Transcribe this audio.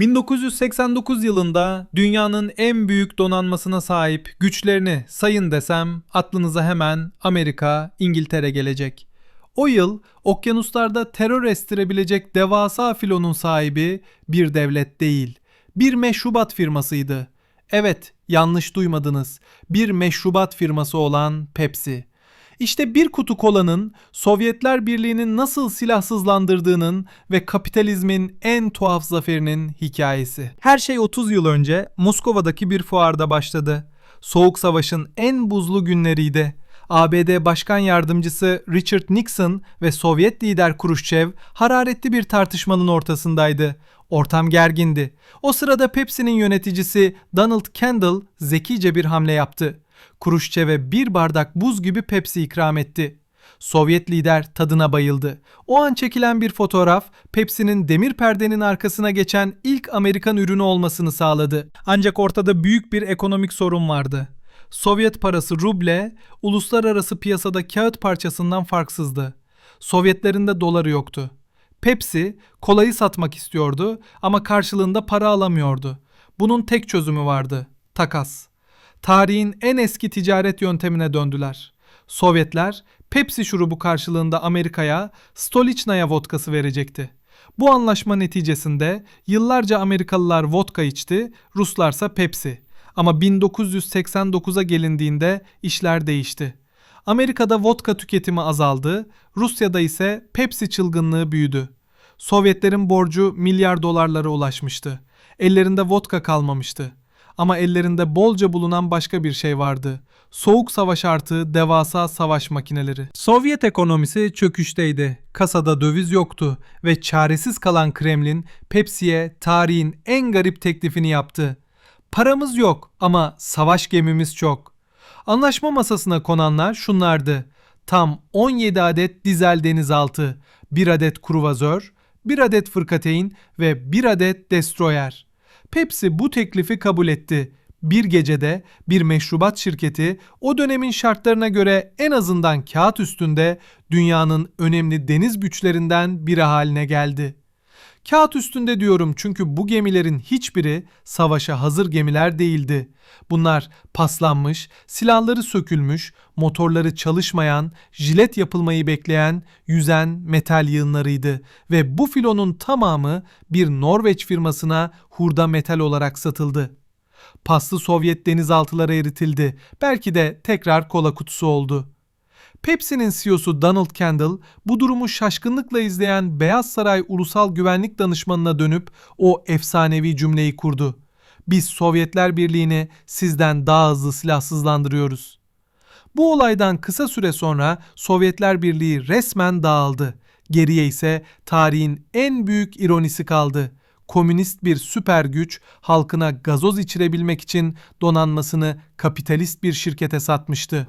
1989 yılında dünyanın en büyük donanmasına sahip güçlerini sayın desem aklınıza hemen Amerika, İngiltere gelecek. O yıl okyanuslarda terör estirebilecek devasa filonun sahibi bir devlet değil, bir meşrubat firmasıydı. Evet, yanlış duymadınız. Bir meşrubat firması olan Pepsi. İşte bir kutu kolanın Sovyetler Birliği'nin nasıl silahsızlandırdığının ve kapitalizmin en tuhaf zaferinin hikayesi. Her şey 30 yıl önce Moskova'daki bir fuarda başladı. Soğuk Savaş'ın en buzlu günleriydi. ABD Başkan Yardımcısı Richard Nixon ve Sovyet lider Khrushchev hararetli bir tartışmanın ortasındaydı. Ortam gergindi. O sırada Pepsi'nin yöneticisi Donald Kendall zekice bir hamle yaptı. Khrushchev'e bir bardak buz gibi Pepsi ikram etti. Sovyet lider tadına bayıldı. O an çekilen bir fotoğraf Pepsi'nin demir perdenin arkasına geçen ilk Amerikan ürünü olmasını sağladı. Ancak ortada büyük bir ekonomik sorun vardı. Sovyet parası ruble uluslararası piyasada kağıt parçasından farksızdı. Sovyetlerin de doları yoktu. Pepsi kolayı satmak istiyordu ama karşılığında para alamıyordu. Bunun tek çözümü vardı. Takas. Tarihin en eski ticaret yöntemine döndüler. Sovyetler Pepsi şurubu karşılığında Amerika'ya Stolichnaya vodkası verecekti. Bu anlaşma neticesinde yıllarca Amerikalılar vodka içti, Ruslarsa Pepsi. Ama 1989'a gelindiğinde işler değişti. Amerika'da vodka tüketimi azaldı, Rusya'da ise Pepsi çılgınlığı büyüdü. Sovyetlerin borcu milyar dolarlara ulaşmıştı. Ellerinde vodka kalmamıştı. Ama ellerinde bolca bulunan başka bir şey vardı. Soğuk savaş artı devasa savaş makineleri. Sovyet ekonomisi çöküşteydi. Kasada döviz yoktu ve çaresiz kalan Kremlin Pepsi'ye tarihin en garip teklifini yaptı. Paramız yok ama savaş gemimiz çok. Anlaşma masasına konanlar şunlardı. Tam 17 adet dizel denizaltı, 1 adet kruvazör, 1 adet fırkateyn ve 1 adet destroyer. Pepsi bu teklifi kabul etti. Bir gecede bir meşrubat şirketi o dönemin şartlarına göre en azından kağıt üstünde dünyanın önemli deniz güçlerinden biri haline geldi. Kağıt üstünde diyorum çünkü bu gemilerin hiçbiri savaşa hazır gemiler değildi. Bunlar paslanmış, silahları sökülmüş, motorları çalışmayan, jilet yapılmayı bekleyen, yüzen metal yığınlarıydı ve bu filonun tamamı bir Norveç firmasına hurda metal olarak satıldı. Paslı Sovyet denizaltıları eritildi. Belki de tekrar kola kutusu oldu. Pepsi'nin CEO'su Donald Kendall bu durumu şaşkınlıkla izleyen Beyaz Saray Ulusal Güvenlik Danışmanına dönüp o efsanevi cümleyi kurdu. Biz Sovyetler Birliği'ni sizden daha hızlı silahsızlandırıyoruz. Bu olaydan kısa süre sonra Sovyetler Birliği resmen dağıldı. Geriye ise tarihin en büyük ironisi kaldı. Komünist bir süper güç halkına gazoz içirebilmek için donanmasını kapitalist bir şirkete satmıştı.